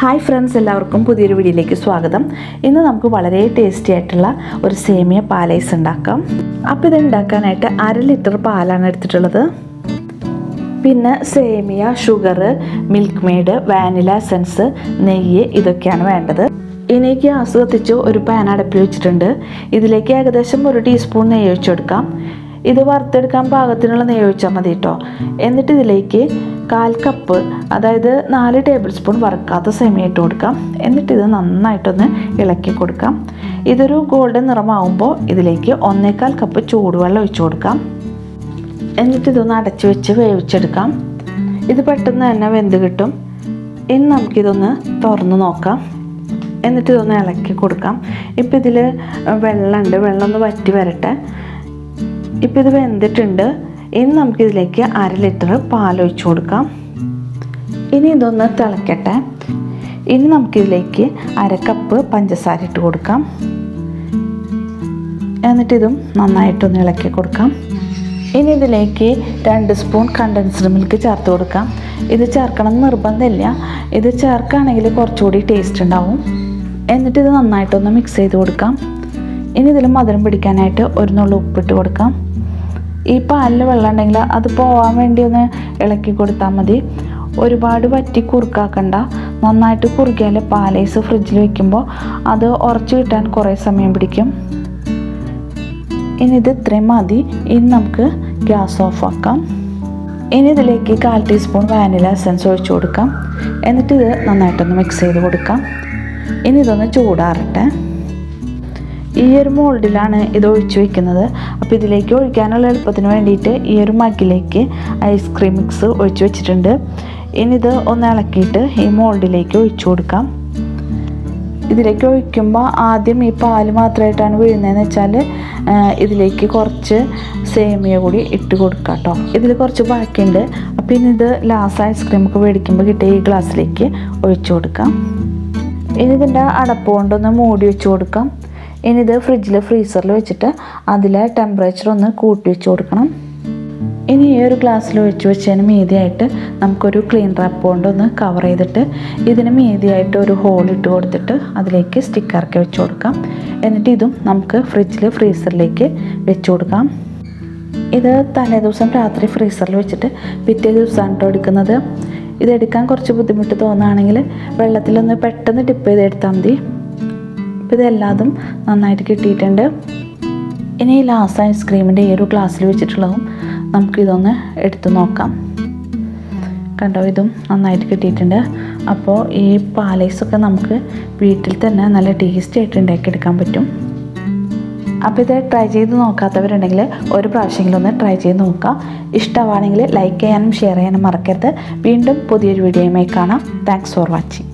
Hi friends എല്ലാവർക്കും പുതിയൊരു വീഡിയോയിലേക്ക് സ്വാഗതം. ഇന്ന് നമുക്ക് വളരെ ടേസ്റ്റി ആയിട്ടുള്ള ഒരു സേമിയ പാലൈസ് ഉണ്ടാക്കാം. അപ്പോൾ ഇത് ഉണ്ടാക്കാനായിട്ട് അര ലിറ്റർ പാലാണ് എടുത്തിട്ടുള്ളത്. പിന്നെ സേമിയ sugar milk made vanilla essence നെയ്യ് ഇതൊക്കെയാണ് വേണ്ടത്. ഇനി ഗ്യാസ് ഒരു പാൻ അടപ്പിൽ വെച്ചിട്ടുണ്ട്. ഇതിലേക്ക് ഏകദേശം ഒരു ടീസ്പൂൺ നെയ്യ് ഒഴിച്ചെടുക്കാം ഇത് വറുത്തെടുക്കാൻ പാകത്തിനുള്ള നെയ്യ് ഒഴിച്ചാൽ മതി കേട്ടോ എന്നിട്ട് ഇതിലേക്ക് കാൽ കപ്പ് അതായത് നാല് ടേബിൾ സ്പൂൺ വറുക്കാത്ത സെമി ഇട്ട് കൊടുക്കാം. എന്നിട്ട് ഇത് നന്നായിട്ടൊന്ന് ഇളക്കി കൊടുക്കാം. ഇതൊരു ഗോൾഡൻ നിറമാവുമ്പോൾ ഇതിലേക്ക് ഒന്നേകാൽ കപ്പ് ചൂടുവെള്ളം ഒഴിച്ചു കൊടുക്കാം. എന്നിട്ട് ഇതൊന്ന് അടച്ചു വെച്ച് വേവിച്ചെടുക്കാം. ഇത് പെട്ടെന്ന് തന്നെ വെന്ത് കിട്ടും. ഇനി നമുക്കിതൊന്ന് തുറന്ന് നോക്കാം. എന്നിട്ട് ഇതൊന്ന് ഇളക്കി കൊടുക്കാം. ഇപ്പം ഇതിൽ വെള്ളമുണ്ട്. വെള്ളം ഒന്ന് വറ്റി വരട്ടെ. ഇപ്പം ഇത് വെന്തിട്ടുണ്ട്. ഇനി നമുക്കിതിലേക്ക് അര ലിറ്റർ പാൽ ഒഴിച്ചു കൊടുക്കാം. ഇനി ഇതൊന്ന് തിളക്കട്ടെ. ഇനി നമുക്കിതിലേക്ക് അര കപ്പ് പഞ്ചസാര ഇട്ട് കൊടുക്കാം. എന്നിട്ടിതും നന്നായിട്ടൊന്ന് ഇളക്കി കൊടുക്കാം. ഇനി ഇതിലേക്ക് രണ്ട് സ്പൂൺ കണ്ടൻസ്ഡ് മിൽക്ക് ചേർത്ത് കൊടുക്കാം. ഇത് ചേർക്കണം എന്ന് നിർബന്ധമില്ല. ഇത് ചേർക്കുകയാണെങ്കിൽ കുറച്ചുകൂടി ടേസ്റ്റ് ഉണ്ടാവും. എന്നിട്ട് ഇത് നന്നായിട്ടൊന്ന് മിക്സ് ചെയ്ത് കൊടുക്കാം. ഇനി ഇതിൽ മധുരം പിടിക്കാനായിട്ട് ഒരു നുള്ളു ഉപ്പിട്ട് കൊടുക്കാം. ഈ പാലിൽ വെള്ളം ഉണ്ടെങ്കിൽ അത് പോവാൻ വേണ്ടി ഒന്ന് ഇളക്കി കൊടുത്താൽ മതി. ഒരുപാട് വറ്റി കുറുക്കാക്കണ്ട. നന്നായിട്ട് കുറുക്കിയാൽ പാലൈസ് ഫ്രിഡ്ജിൽ വെക്കുമ്പോൾ അത് ഉറച്ചു കിട്ടാൻ കുറേ സമയം പിടിക്കും. ഇനി ഇത് ഇത്രയും മതി. ഇനി നമുക്ക് ഗ്യാസ് ഓഫ് ആക്കാം. ഇനി ഇതിലേക്ക് കാൽ ടീസ്പൂൺ വാനില എസൻസ് ഒഴിച്ചു കൊടുക്കാം. എന്നിട്ട് ഇത് നന്നായിട്ടൊന്ന് മിക്സ് ചെയ്ത് കൊടുക്കാം. ഇനി ഇതൊന്ന് ചൂടാറട്ടെ. ഈ ഒരു മോൾഡിലാണ് ഇത് ഒഴിച്ചു വെക്കുന്നത്. അപ്പോൾ ഇതിലേക്ക് ഒഴിക്കാനുള്ള എളുപ്പത്തിന് വേണ്ടിയിട്ട് ഈ ഒരു മഗ്ഗിലേക്ക് ഐസ്ക്രീം മിക്സ് ഒഴിച്ചു വെച്ചിട്ടുണ്ട്. ഇനി ഇത് ഒന്ന് ഇളക്കിയിട്ട് ഈ മോൾഡിലേക്ക് ഒഴിച്ചു കൊടുക്കാം. ഇതിലേക്ക് ഒഴിക്കുമ്പോൾ ആദ്യം ഈ പാൽ മാത്രമായിട്ടാണ് വീഴുന്നതെന്ന് വെച്ചാൽ ഇതിലേക്ക് കുറച്ച് സേമിയ കൂടി ഇട്ട് കൊടുക്കാം കേട്ടോ. ഇതിൽ കുറച്ച് ബാക്കിയുണ്ട്. അപ്പോൾ ഇനി ഇത് ലാസ്റ്റ് ഐസ്ക്രീം ഒക്കെ മേടിക്കുമ്പോൾ കിട്ടിയ ഈ ഗ്ലാസ്സിലേക്ക് ഒഴിച്ചു കൊടുക്കാം. ഇനി ഇതിന്റെ അടപ്പ് കൊണ്ടൊന്ന് മൂടി വെച്ച് കൊടുക്കാം. ഇനി ഇത് ഫ്രിഡ്ജിൽ ഫ്രീസറിൽ വെച്ചിട്ട് അതിലെ ടെമ്പറേച്ചർ ഒന്ന് കൂട്ടി വെച്ച് കൊടുക്കണം. ഇനി ഈ ഒരു ഗ്ലാസ്സിൽ ഒഴിച്ച് വെച്ചതിന് മീതിയായിട്ട് നമുക്കൊരു ക്ലീൻ റാപ്പ് കൊണ്ടൊന്ന് കവർ ചെയ്തിട്ട് ഇതിന് മീതിയായിട്ട് ഒരു ഹോൾ ഇട്ട് കൊടുത്തിട്ട് അതിലേക്ക് സ്റ്റിക്കറൊക്കെ വെച്ച് കൊടുക്കാം. എന്നിട്ട് ഇതും നമുക്ക് ഫ്രിഡ്ജിൽ ഫ്രീസറിലേക്ക് വെച്ച് കൊടുക്കാം. ഇത് തലേദിവസം രാത്രി ഫ്രീസറിൽ വെച്ചിട്ട് പിറ്റേ ദിവസമാണ് കേട്ടോ എടുക്കുന്നത് ഇതെടുക്കാൻ കുറച്ച് ബുദ്ധിമുട്ട് തോന്നുകയാണെങ്കിൽ വെള്ളത്തിലൊന്ന് പെട്ടെന്ന് ഡിപ്പ് ചെയ്ത് എടുത്താൽ മതി. അപ്പോൾ ഇതെല്ലാതും നന്നായിട്ട് കിട്ടിയിട്ടുണ്ട്. ഇനി ഈ ലാസ്റ്റ് ഐസ്ക്രീമിന്റെ ഈ ഒരു ഗ്ലാസ്സിൽ വെച്ചിട്ടുള്ളതും നമുക്കിതൊന്ന് എടുത്ത് നോക്കാം. കണ്ടോ? ഇതും നന്നായിട്ട് കിട്ടിയിട്ടുണ്ട്. അപ്പോൾ ഈ പാലൈസൊക്കെ നമുക്ക് വീട്ടിൽ തന്നെ നല്ല ടേസ്റ്റി ആയിട്ട് ഉണ്ടാക്കിയെടുക്കാൻ പറ്റും. അപ്പോൾ ഇത് ട്രൈ ചെയ്ത് നോക്കാത്തവരുണ്ടെങ്കിൽ ഒരു പ്രാവശ്യമെങ്കിലും ഒന്ന് ട്രൈ ചെയ്ത് നോക്കുക ഇഷ്ടമാണെങ്കിൽ ലൈക്ക് ചെയ്യാനും ഷെയർ ചെയ്യാനും മറക്കരുത്. വീണ്ടും പുതിയൊരു വീഡിയോയുമായി കാണാം. Thanks for watching